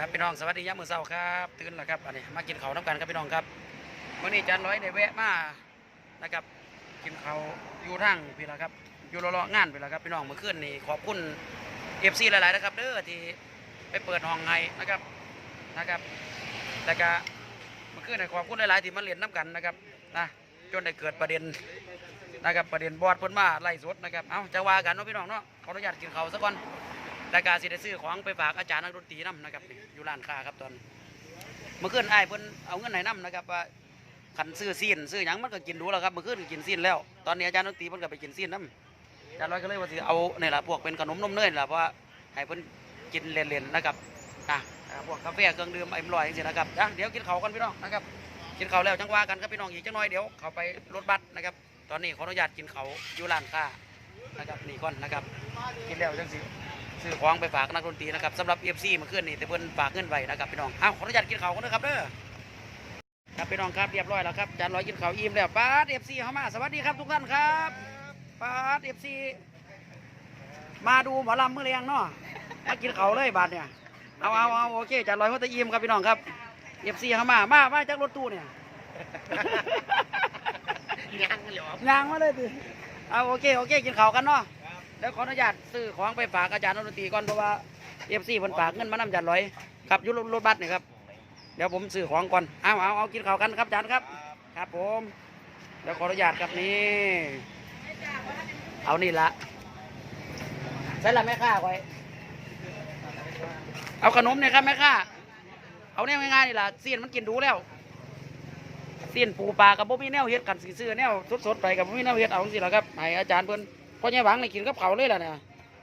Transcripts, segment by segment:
ครับพี่น้องสวัสดียามมื้อเช้าครับตื่นแล้วครับอันนี้มากินข้าวน้ำกันครับพี่น้องครับวันนี้จานร้อยได้แวะมานะครับ กินข้าวอยู่ทางพี่ละครับ อยู่รอๆงานพี่ละครับพี่น้องเมื่อคืนนี้ขอบคุณเอฟซีหลายๆนะครับเด้อที่ไปเปิดห้องไงนะครับนะครับแล้วก็เมื่อคืนนี้ขอบคุณหลายๆที่มาเรียนน้ำกันนะครับนะจนได้เกิดประเด็นนะครับประเด็นบอดเพิ่นมาไล่สดนะครับเอาจะว่ากันเนาะพี่น้องเนาะขออนุญาตกินข้าวซะก่อน รายการสิได้ซื้อของไปฝากอาจารย์นักดนตรีนํนะครับนี่อยู่ร้านค้าครับตอนเมื่อคืนไอ้ายเพิ่นเอาเงินไหนนํนะครับว่าขันซื้อซีนซื้อหยังมันก็กินดูแล้วครับเมื่อคืนก็กินซีนแล้ว ตอนนี้อาจารย์ดนตรีเพิ่นก็ไปกินซีนนํอาจารย์ร้อยก็เลยว่าสิเอาเนี่ยละพวกเป็นขนมนมเนยนี่ล่ะเพราะว่าให้เพิ่นกินเล่นๆนะครับอะพวกกาแฟเครื่องดื่มไอ้มลอยจังซี่นะครับอะเดี๋ยวกินเขาวกันพี่น้องนะครับกินเขาวแล้วจังว่ากันครับพี่น้องอีกจังน้อยเดี๋ยวเขาไปรถบัสนะครับ ตอนนี้ขออนุญาตกินเขาวอยู่ร้านค้านะครับนี่ก่อนนะครับ กินแล้วจังสิ ซื้อของไปฝากนักดนตรีนะครับสำหรับเอฟซีเมื่อคืนนี่แต่เพิ่นฝากเงินไว้นะครับพี่น้องอ้าวขออนุญาตกินข้าวกันนะครับเด้อครับพี่น้องครับเรียบร้อยแล้วครับจานร้อยกินข้าวอิ่มแล้วป้าเอฟซีเข้ามาสวัสดีครับทุกท่านครับป้าเอฟซีมาดูหมอลำมือเรียงเนาะมากินข้าวเลยบาทเนี่ยเอาเอาเอาโอเคจานร้อยเขาจะอิ่มครับพี่น้องครับเอฟซีเข้ามามามาจากรถตู้เนี่ยยังเหรอยางมาเลยสิเอาโอเคโอเคกินข้าวกันเนาะ เดี๋ยวขออนุญาตซื้อของไปฝากอาจารย์ดนตรีก่อนเพราะว่าเอฟซีเพิ่นฝากเงินมานำอาจารย์ร้อยครับอยุรรถบัสนี่ครับเดี๋ยวผมซื้อของก่อนเอาเอาเอากินข้าวกันครับอาจารย์ครับ ครับผมเดี๋ยวขออนุญาตครับนี่เอานี่ละใช่ละแม่ค้าไว้เอาขนมเนี่ยครับแม่ค้าเอาเนี่ยง่ายๆนี่ล่ะเสียนมันกินดูแล้วเสียนปูปลากับบ่มีแนวเฮ็ดกันสิซื้อแนวสดๆไปกับบ่มีแนวเฮ็ดเอาจังซี่ล่ะครับให้อาจารย์เพิ่น พ่อใหญ่หวังในกินกับเขาเลยล่ะเนี่ย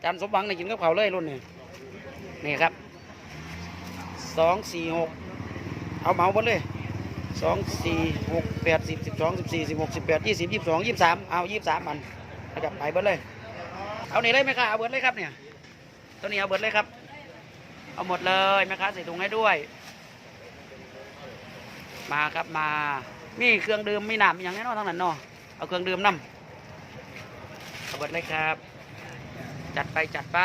จารย์สมหวังในกินกับเขาเลยรุ่นนี้นี่ครับสองสี่หกเอาเหมาหมดเลยสองสี่หกแปดสิบสิบสองสิบสี่สิบหกสิบแปดยี่สิบยี่สิบสองยี่สิบสามเอายี่สิบสามมันนะครับไปเบิดเลย เอานี่เลยไหมคะเอาเบิดเลยครับเนี่ยตัวนี้เอาเบิดเลยครับ เอาหมดเลยแม่ค้าใส่ถุงให้ด้วย มาครับมา มีเครื่องดื่มมีน้ำอย่างแน่นอนทั้งนั้นเนาะเอาเครื่องดื่มน้ำ บคุณเลยครับ จัดไปจัดไป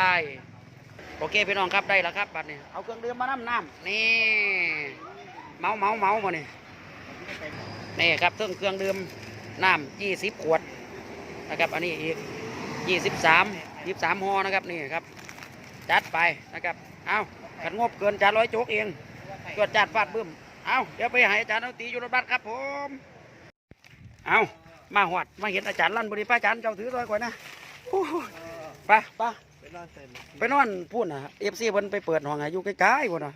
โอเคพี่น้องครับได้แล้วครับบัดนี้เอาเครื่องดื่มมาน้ำน้ำนี่เมาเมาเมามานี่นี่ครับเครื่องเครื่องดื่มน้ำยี่สิบขวดนะครับ อันนี้อีกยี่สิบสามยี่สามห่อนะครับนี่ครับ จัดไปนะครับเอาขันงบเกินจานร้อยโจกเองตรวจจัดฟาดบึ้มเอาเดี๋ยวไปห้อาจารย์เอาตีอยู่รถบัสครับผมเอา มาหวัดมาเห็นอาจารย์ลั่นบริป้าอาจารย์เจ้าถือร้อยกว่านะโอ้ยไปไปไปนอนเต็มไปนอนพูดนะเอฟซีเพิ่นไปเปิดห้องอายุใกล้ๆพุ่นนะ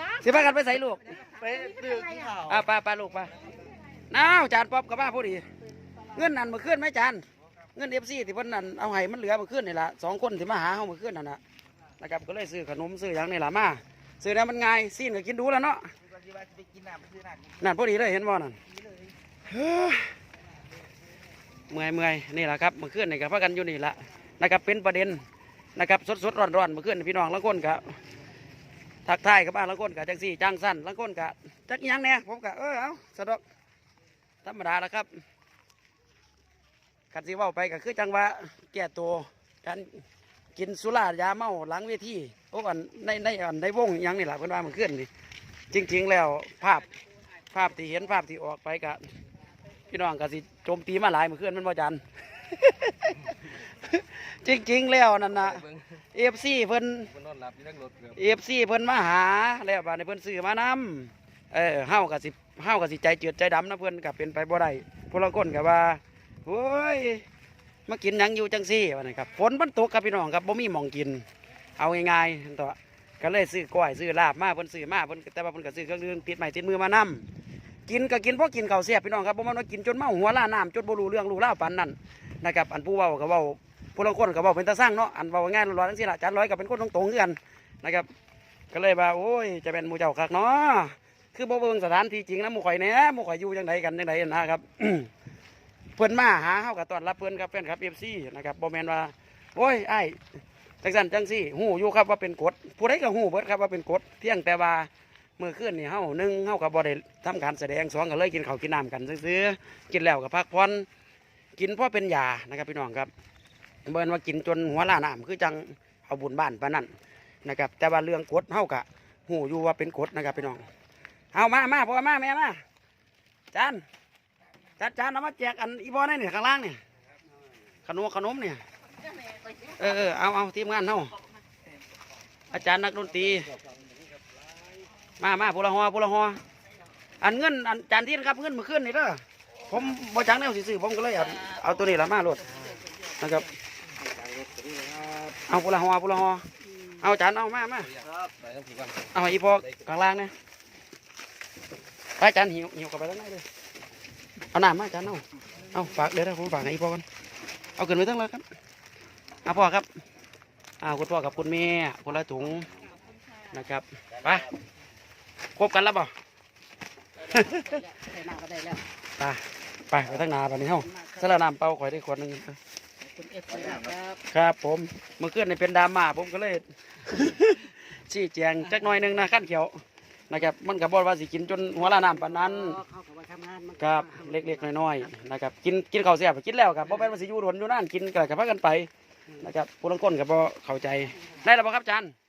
นะสิพากันไปใส่ลูกไปดื่มข้าวอะไปไปลูกไปน้าวอาจารย์ป๊อบกับมาพอดี เงินนั่นเมื่อคืนไหมอาจารย์เงินเอฟซีที่เพิ่นนั่นเอาให้มันเหลือเมื่อคืนนี่ละสองคนที่มาหาเฮาเมื่อคืนนั่นนะนะครับก็เลยซื้อขนมซื้อหยังนี่ละมาซื้อแล้วมันง่ายซีนก็กินดูแล้วเนาะไปกินน้ำซื้อน้ำนั่นพอดีเลยเห็นบ่นั่น เมื่อยเมื่อยนี่แหละครับเมื่อคืนนี่กับพากันอยู่นี่ละนะครับเป็นประเด็นนะครับสดสดร้อนร้อนเมื่อคืนพี่น้องละคนกะทักทายกับบ้านละคนกะจังสี่จังสั้นละคนกะจักยังเนี่ยผมกะเออเอาสะดอกธรรมดาละครับขันสีว่าไปก็คือจังว่าแก่ตัวการกินสุรายาเมาหลังเวทีโอ้ก่อนในในอันในวงอิหยังนี่แหละเพิ่นว่าเมื่อนนี่จริง ๆ แล้วภาพภาพที่เห็นภาพที่ออกไปกะ พี่น้องก็สิโจมตีมาหลายเมื่อคืนแมันบ่จัน จริงๆแล้วนั่นนะเอฟซีเพิ่นบนนอนหลับอยู่นั่งรถครับเอฟซีเพิ่นมาหาแล้วบาดนี้เพิ่นซื้อมานำเออเฮาก็สิเฮาก็สิใจเจือดใจดำนะเพิ่นก็เป็นไปบ่ได้ผู้ละคนก็ว่าโอ้ยมากินหยังอยู่จังซี่ว่านะครับฝนมันตกครับพี่น้องครับบ่มีหม่องกิน เอาง่ายๆนั่นตัวก็เลยซื้อก้อยซื้อลาบมาเพิ่นซื้อมาเพิ่นแต่ว่าเพิ่นก็ซื้อเครื่องดื่มติดไม้ติดมือมานํ กินก็กินเพราะกินข้าวเสียบพี่น้องครับบ่แมันว่ากินจนเมาหัวล้าน้ำจนบ่รู้เรื่องรู้ราปานนั้นนะครับอันผู้เว้าก็เว้าผู้ลางคนก็เว้าเป็นตาสร้างเนาะอันเว้าง่ายร้อนๆจังซี่ล่ะจานร้อยก็เป็นคนตรงๆคือกันนะครับ ก็เลยว่าโอ้ยจะเป็นหมู่เจ้าคักเนาะคือบ่เบิ่งสถานที่จริงนะหมู่ข่อยแหน่หมู่ข่อยอยู่จังไดกันจังไดนะครับเพิ่อนมาหาเฮาก็ต้อนรับเพิ่อนครับแฟนคลับ FC นะครับบ่แม่นว่าโอ้ยไอ้จังสันจังสี่หูอยู่ครับว่าเป็นกฎผู้ใดก็หูเบิดครับว่าเป็นกฎเพียงแต่ว่า เมื่อคืนนี่เฮาหนึ่งเฮากับบ่ได้ทำการแสดงสองก็เลยกินข้าวกินน้ำกันซื้อๆกินแล้วก็พักผ่อนกินเพราะเป็นยานะครับพี่น้องครับเบิ่นว่ากินจนหัวล้าน้ำคือจังเอาบุญบ้านปานนั้นนะครับแต่ว่าเรื่องกฎเฮากะหูอยู่ว่าเป็นกฎนะครับพี่น้องเอามามาพ่อมาแม่มาจานจานจานเอามาแจกอันอีพ่อนี่นี่ข้างล่างเนี่ยขนมขนมเนี่ยเออเออเอาเอาทีมงานเฮาอาจารย์นักดนตรี มามาพูละหอพูละหออันเงินอันจานที่นะครับเงินมือขึ้นนี่เด้อผมบ่จังแนวสิซื้อผมก็เลยเอาเอาตัวนี้ละมาโลดนะครับ เอาพูละหอพูละหอเอาจานเอามามาเอาอีพอข้างล่างเนี่ยไปจานหิวหิวกับไปทั้งไหนเลยเอาหน้ำมาจานเอาเอาฝากเดี๋ยวนะผมฝากให้อีพอกันเอาขึ้นไปทั้งเลยครับเอาพ่อครับเอาคุณพ่อกับคุณแม่คนละถุงนะครับไป ครบกันแล้วเปล่าใส่น้ำก็ได้แล้วไปไปไปทั้งนาไปนี่เฮาสละน้ำเปล่าข่อยได้ขวดหนึงคุณเอฟซีครับครับ ผมเมื่อคืนนี่เป็นดราม่าผมก็เลย ชี้แจงจักหน่อยหนึงนะขั้นเขียวนะครับ มันกับบอว่าสิกินจนหัวละน้ำปานนั้น เขาก็ว่าทำงานมันครับเล็กๆน้อยๆนะครับกินกินข้าวเสียบกินแล้วครับบ่แม่นว่าสิอยู่หลนอยู่นั่นกินก็กับพากันไปนะครับผู้ลังก้นก็บ่เข้าใจได้แล้วบ่ครับอาจารย์ครับได้แล้ว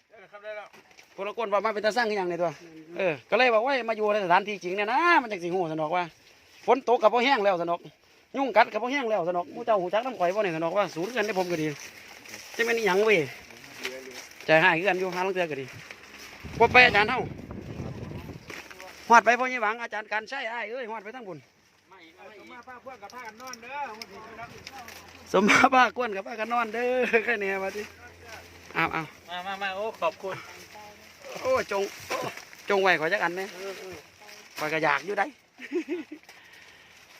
ผู้ลังก้นว่ามาเป็นตาสร้างคือหยังในตัวเออก็เลยบอกว่ามาอยู่ในสถานที่จริงเนี่ยนะมันจังสิฮู้สนอกว่าฝนตกก็บ่แห้งแล้วสนอกยุ่งกัดก็บ่แห้งแล้วสนอกหมู่เจ้าหูจักน้ำข่อยบ่นี่สนอกว่าศูนย์กันได้ผมก็ดีจังแม่นอีหยังเว้ยใจหายคือกันอยู่หาลังเทือก็ดีพบไปอาจารย์เฮาฮอดไปพ่อใหญ่หวังอาจารย์การใช้อ้ายเอ้ยฮอดไปทั้งบุญมาผ้าเพื่อนกับผ้ากันนอนเด้อสมมาบ้ากวนกับป้ากันนอนเด้อแค่นี้มาดิเอาเอามามามาโอ้ขอบคุณ โอ้จงโอ้จงไว้ขอจักอันไหมขอยก็อยากอยู่ได้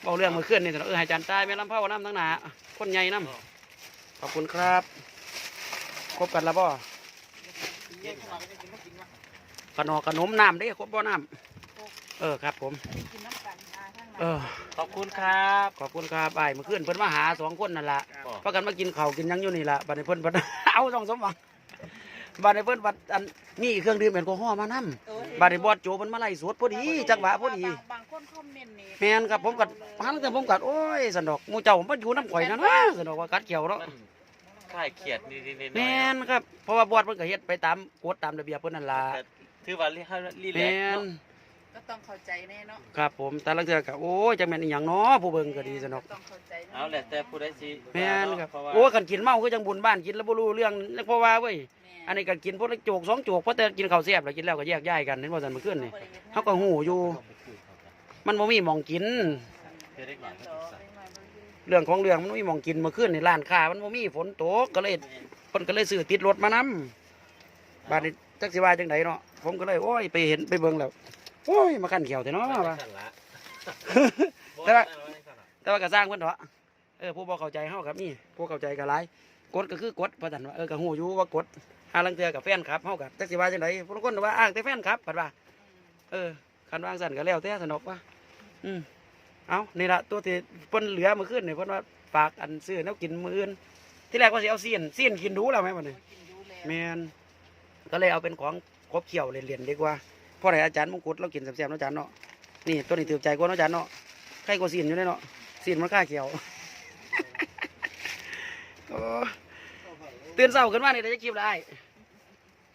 บอกเรื่องเมื่อคืนนี่เถอะเออให้อาจารย์ตายแม่ลำเผาน้ำทั้งหนาคนใหญ่น้ำขอบคุณครับครบกันแล้วบ่ขนมขนมน้ำเด้ครบบ่น้ำเออครับ ผมกินน้ำกันมาทั้งเอนั้นอขอบคุณครับ ขอบคุณครับไอ้ายเมื่อคืนเพิ่นมาหาสองคนนั่นล่ะอ๋อพากันมากินข้าวกินหยังอยู่นี่ล่ะบัดนี้เพิ่นบัดเอาสองสมหวัง บัดนี้เพิ่นบัดอันนี่เครื่องดื่มแอลกอฮอล์มานํบัดนี้บอดโจเพิ่นมาไล่สวดพอดีจังหวะพอดีบางคนคอมเมนต์นี่แม่นครับผมกัดพังแต่ผมกัดโอ้ยสนดอกหมู่เจ้าผมมาอยู่น้ำข่อยนั่นนะสนดอกว่ากัดเขียวเนาะค่ายเขียดนี่นี่แม่นครับเพราะว่าบอดเพิ่นก็เฮ็ดไปตามกฎตามระเบียบเพิ่นนั่นล่ะถือว่ารีรีแลแม่กน ก็ต้องเข้าใจแน่เนาะครับผมแต่ละเทื่อก็โอ้ยจังแม่นอีหยังเนาะผู้เบิ่งก็ดีสนดอกต้องเข้าใจเอาแหละแต่ผู้ใดสิแม่นครับเพราะว่าโอ้ยกันกินเมาคือจังบุญบ้านกินแล้วบ่รู้เรื่องเพราะว่าเว้ยแม่อันนี้ก็กินพวกละโจกสองโจกเพราะแต่กินข้าวแซ่บแล้วกินแล้วก็แยกย้ายกันเห็นว่าซั่นเมื่อคืนนี่เฮาก็หูอยู่ มันบ่มีหม่องกินเพื่อได้หยังก็ต่อใส่ไปมาบ่อยู่เรื่องของเรื่องมันบ่มีหม่องกินเมื่อคืนนี่ร้านค้ามันบ่มีฝนตกก็เลยเพิ่นก็เลยซื้อติดรถมานํบาดนี้จักสิว่าจังไดเนาะผมก็เลยโอ้ยไปเห็นไปเบิ่งแล้ว โอ้ยมาคั่นเขียวแต่เนาะว่าแต่ว่าแต่ว่าก็สร้างเพิ่นเถอะเออผู้บ่เข้าใจเฮากับนี่ผู้เข้าใจก็หลายกฎก็คือกฎว่าซั่นว่าเออก็ฮู้อยู่ว่ากฎหาลังเทื่อกับแฟนคลับเฮาก็จักสิว่าจังไดผู้ลางคนก็ว่าอ้างแต่แฟนคลับเพิ่นว่าเออคันวางสั่นก็แล้วแต่สนอกว่า อืมเอานี่ละตัวที่เพิ่นเหลือเมื่อคืนนี่เพิ่นว่าฝากอันซื้อแนวกินมื้ออื่นที่แรกว่าสิเอาเสียนเสียนกินดูแล้วแม่บัดนี้กินอยู่แล้วแม่นก็เลยเอาเป็นของครบเคี่ยวเรียนๆดีกว่าเพราะไหนอาจารย์มงกุฎเรากินแซ่บๆเนาะอาจารย์เนาะนี่ตัวนี้ถือใจกว่าเนาะอาจารย์เนาะใครกว่าเสียนอยู่เลยเนาะเสียนมันค่าเขียวโอ้ตื่นเช้าขึ้นมานี่ได้จะคลิปได้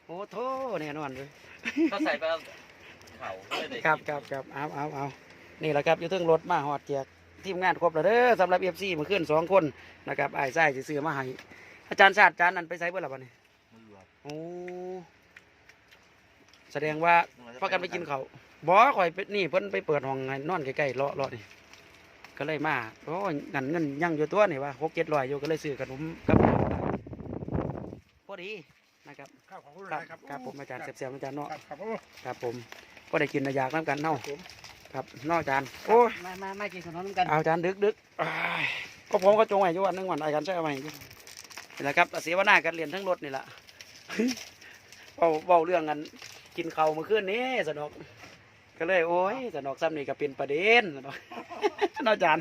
โอ้โธ่แน่นอนเลยเขาใส่ไปเอาเขาเลยได้ครับครับครับเอาเอาเอานี่แหละครับอยู่เทึงรถมาหอดแจกทีมงานครบแล้วเด้อสำหรับเอฟซีมาขึ้นสองคนนะครับไอ้ไส้สิซื้อมาให้อาจารย์ชาติอาจารย์นั้นไปใส่เบื่อแล้วบัดนี้โอ้ แสดงว่าพากันไปกินเขาวบ่ข่อยไปนี่เพิ่นไปเปิดห้องให้นอนใกล้ๆเลาะเลาะนี่ก็เลยมาโอ้ยงันเงินยังอยู่ตัวนี่ว่าหกเจ็ดร้อยอยู่ก็เลยซื้อขนมกับข้าวมาพอดีนะครับครับขอบคุณครับครับครับผมอาจารย์เสียบๆอาจารย์เนาะครับครับผมครับผมก็ได้กินนายากน้ำกันเนาะผมครับนอกจานโอ้ยมามามากินขนมกันเอาจานดึกดึกอ้ายก็ผมก็จงไว้อยู่วันหนึงวันไอ้กันใช่ไหมอยู่นี่แหละครับเสียวนากันเรียนทั้งรถนี่แหละ เบาเบาเรื่องกัน กินข้าวเมื่อคืนนี้สนอก ก็เลยโอ้ยสนอกซ้ำนี่ก็เป็นประเด็นสนอกนอกจาน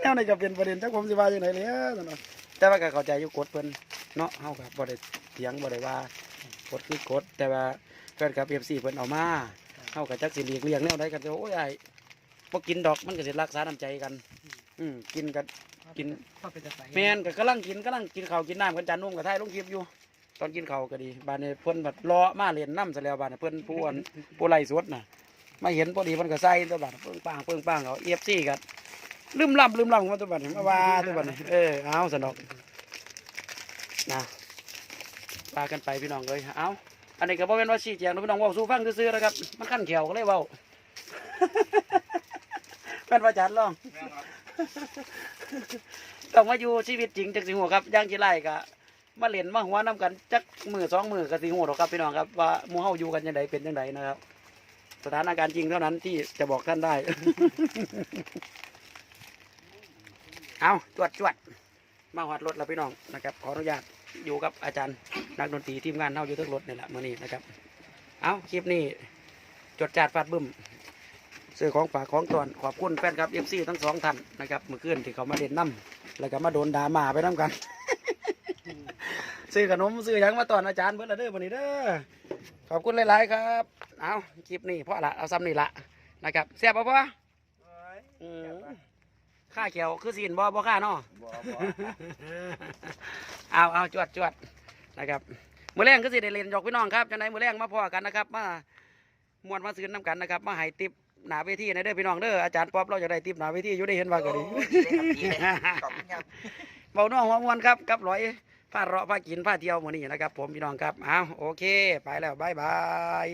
แนวนี่ก็เป็นประเด็นจักผมสิว่าอย่างไรเลยสนอกแต่ว่าก็เข้าใจอยู่กฎเพิ่นเนาะเฮากับบ่ได้เถียงบ่ได้ว่ากฎคือกฎแต่ว่าแฟนคลับ FC เพิ่นเอามาเฮาก็จักสิหลีกเลี่ยงแนวใดกันจะโอ้ยไอ้บ่กินดอกมันก็สิรักษาน้ำใจกัน อืมกินกันกินพ่อเป็นตะไคร้แมนก็กำลังกินกำลังกินข้าวกินน้ำกันจานนุ่มกับไทยลงคลิปอยู่ ตอนกินข้าวก็ดีบานนี้เพิ่นบัดรอมาเรียนน้ำซะแล้วบานนี้เพิ่นผู้อันผู้ไล่สดน่ะมาเห็นพอดีเพิ่นก็ใส่ตัวบาดเพิ่งปังเพิ่งปังเอาเอฟซีกันลืมล่ำลืมล่ำมาตัวบาดนี้มาว่าตัวบาดนี้เออเอาสนอกนะว่ากันไปพี่น้องเลยเอาอันนี้ก็บ่เป็นว่าชี้แจงนะพี่น้องเว้าสู่ฟังซื่อๆนะครับมันขั้นเขียวก็เลยเว้าเป็นประจันลอง ต้องมาอยู่ชีวิตจริงจักสิหัวครับย่างจีไรกะ มาเล่นมาหัวน้ำกันจักมือสองมือกับสิหัวหรอกครับพี่น้องครับว่ามูเฮาอยู่กันยังไงเป็นยังไงนะครับ สถานการณ์จริงเท่านั้นที่จะบอกท่านได้ เอาจวดจวดมาหอดรถแล้วพี่น้องนะครับ ขออนุญาตอยู่กับอาจารย์นักดนตรีทีมงานเฮาอยู่ทั้งรถนี่แหละมื่อนี้นะครับ เอาคลิปนี้จดจาดฟาดบึ้มซื้อของฝากของตอนขอบคุณแฟนครับเอฟซีทั้งสองท่านนะครับเมื่อคืนที่เขามาเล่นน้ำแล้วก็มาโดนด่าหมาไปน้ำกัน ซื้อขนมซื้อหยังมาตอนอาจารย์เบิดละเด้อวันนี้เด้อขอบคุณหลายๆครับ เอาคลิปนี้เพราะละเอาซ้ำนี่ละนะครับแซ่บปะปะอืมข้าเขียวคือสีนบ่บ่ข้าเนาะบ่บ่เอาเอาจวดจวดนะครับมือแรงก็สิได้เล่นหยอกพี่น้องครับจังไดมือแรงมาพอกันนะครับมามวนมาซื้อน้ำกันนะครับ มาให้ติปหนาเวทีในเด้อพี่น้องเด้ออาจารย์ป๊อปเราจะได้ติปหนาเวทีอยู่ได้เห็นว่าก็ดีขอบคุณครับเบาหน้องหัวมวนครับกับร้อย ผ้าเราะผ้ากินผ้าเที่ยวหมือนี้นะครับ ผมพี่น้องครับเอาโอเค ไปแล้วบายบาย